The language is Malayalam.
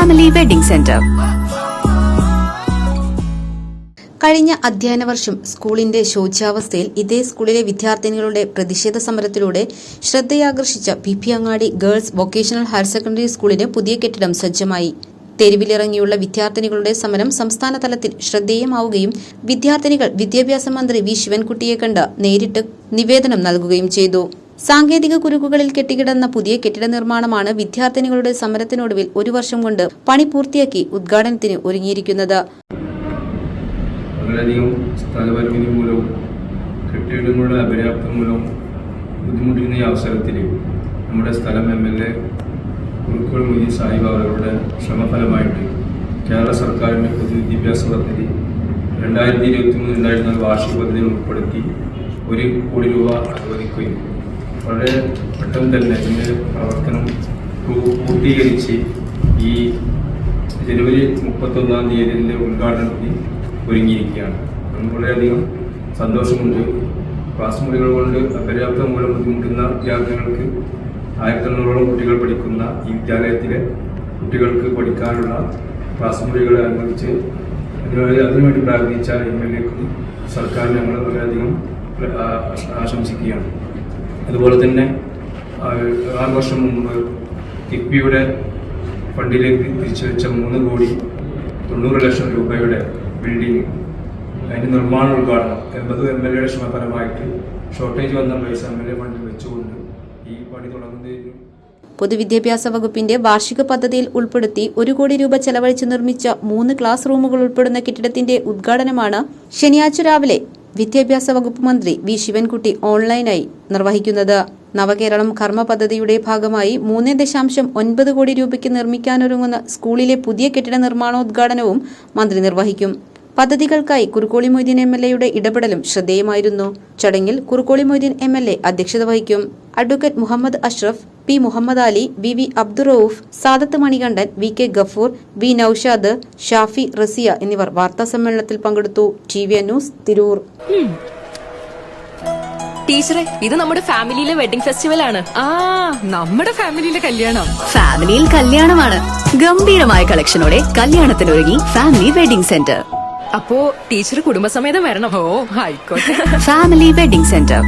ഫാമിലി വെഡിംഗ് സെന്റർ കഴിഞ്ഞ അധ്യയന വർഷം സ്കൂളിന്റെ ശോച്യാവസ്ഥയിൽ ഇതേ സ്കൂളിലെ വിദ്യാർത്ഥിനികളുടെ പ്രതിഷേധ സമരത്തിലൂടെ ശ്രദ്ധയാകർഷിച്ച P P Angadi girls vocational higher secondary സ്കൂളിന് പുതിയ കെട്ടിടം സജ്ജമായി. തെരുവിലിറങ്ങിയുള്ള വിദ്യാർത്ഥിനികളുടെ സമരം സംസ്ഥാന തലത്തിൽ ശ്രദ്ധേയമാവുകയും വിദ്യാർത്ഥിനികൾ വിദ്യാഭ്യാസ മന്ത്രി വി ശിവൻകുട്ടിയെ കണ്ട് നേരിട്ട് നിവേദനം നൽകുകയും ചെയ്തു. സാങ്കേതിക കുരുക്കുകളിൽ കെട്ടിക്കിടന്ന പുതിയ കെട്ടിട നിർമ്മാണമാണ് വിദ്യാർത്ഥിനികളുടെ സമരത്തിനൊടുവിൽ ഒരു വർഷം കൊണ്ട് പണി പൂർത്തിയാക്കി ഉദ്ഘാടനത്തിന് ഒരുങ്ങിയിരിക്കുന്നത്. വളരെയധികം സ്ഥലപരിമിതി മൂലവും കെട്ടിടങ്ങളുടെ മൂലവും ഈ അവസരത്തിൽ നമ്മുടെ സ്ഥലം M L A Kurukkol Moideen Sahib അവരുടെ ശ്രമഫലമായിട്ട് കേരള സർക്കാരിന്റെ പൊതുവിദ്യാഭ്യാസ പദ്ധതി രണ്ടായിരത്തി ഇരുപത്തി മൂന്ന് രണ്ടായിരത്തി നാല് വാർഷിക പദ്ധതിയിൽ ഉൾപ്പെടുത്തി ഒരു കോടി രൂപ അനുവദിക്കുകയും വളരെ പെട്ടെന്ന് തന്നെ ഇതിന്റെ പ്രവർത്തനം പൂർത്തീകരിച്ച് ഈ ജനുവരി മുപ്പത്തൊന്നാം തീയതിയിലെ ഉദ്ഘാടനത്തിന് ഒരുങ്ങിയിരിക്കുകയാണ്. നമുക്ക് വളരെയധികം സന്തോഷമുണ്ട്. ക്ലാസ് മുറികൾ കൊണ്ട് അപര്യാപ്തം മൂലം ബുദ്ധിമുട്ടുന്ന വിദ്യാർത്ഥികൾക്ക് ആയിരത്തി എണ്ണൂറോളം കുട്ടികൾ പഠിക്കുന്ന ഈ വിദ്യാലയത്തിലെ കുട്ടികൾക്ക് പഠിക്കാനുള്ള ക്ലാസ് മുറികളെ അനുവദിച്ച് അതിനുവേണ്ടി പ്രാർത്ഥിച്ച എം എൽ എക്കും സർക്കാരിനെ ഞങ്ങൾ വളരെയധികം ആശംസിക്കുകയാണ്. അതുപോലെ തന്നെ ആറ് വർഷം മുമ്പ് കിഫ്ബിയുടെ ഫണ്ടിലേക്ക് തിരിച്ചു വെച്ച മൂന്ന് കോടി തൊണ്ണൂറ് ലക്ഷം രൂപയുടെ ബിൽഡിംഗ് അതിന്റെ നിർമ്മാണ ഉദ്ഘാടനം. എൺപത് എം എൽ എയുടെ ശ്രമഫലമായിട്ട് ഷോർട്ടേജ് വന്ന പൈസ എം എൽ എ ഫണ്ടിൽ വെച്ചുകൊണ്ട് ഈ പണി തുടങ്ങുന്നതിന് പൊതുവിദ്യാഭ്യാസ വകുപ്പിന്റെ വാർഷിക പദ്ധതിയിൽ ഉൾപ്പെടുത്തി ഒരു കോടി രൂപ ചെലവഴിച്ച് നിർമ്മിച്ച മൂന്ന് ക്ലാസ് റൂമുകൾ ഉൾപ്പെടുന്ന കെട്ടിടത്തിന്റെ ഉദ്ഘാടനമാണ് ശനിയാഴ്ച രാവിലെ വിദ്യാഭ്യാസ വകുപ്പ് മന്ത്രി വി. ശിവൻകുട്ടി ഓൺലൈനായി നിർവഹിക്കുന്നത്. നവകേരളം കർമ്മ പദ്ധതിയുടെ ഭാഗമായി മൂന്ന് ദശാംശം ഒൻപത് കോടി രൂപയ്ക്ക് നിർമ്മിക്കാനൊരുങ്ങുന്ന സ്കൂളിലെ പുതിയ കെട്ടിട നിർമ്മാണോദ്ഘാടനവും മന്ത്രി നിർവഹിക്കും. പദ്ധതികൾക്കായി കുറുക്കോളി മൊയ്തീൻ എം എൽ എയുടെ ഇടപെടലും ശ്രദ്ധേയമായിരുന്നു. ചടങ്ങിൽ Kurukkoli Moideen M L A അധ്യക്ഷത വഹിക്കും. Advocate Muhammad Ashraf P Muhammad Ali V V Abdurauf Sadath Manikandan V K Gafoor V Naushad Shafi Rasiya എന്നിവർ വാർത്താ സമ്മേളനത്തിൽ പങ്കെടുത്തു. T V news Tirur. ടീച്ചറെ ഇത് നമ്മുടെ ഫാമിലിയിലെ വെഡിംഗ് ഫെസ്റ്റിവൽ ആണ് ആ നമ്മുടെ ഫാമിലിയിലെ കല്യാണം. ഫാമിലിയിൽ കല്യാണമാണ്. ഗംഭീരമായ കളക്ഷനോടെ കല്യാണത്തിനൊരുങ്ങി ഫാമിലി വെഡിംഗ് സെന്റർ. അപ്പോ ടീച്ചർ കുടുംബസമേതം വരണം. ഓ ഫാമിലി വെഡിംഗ് സെന്റർ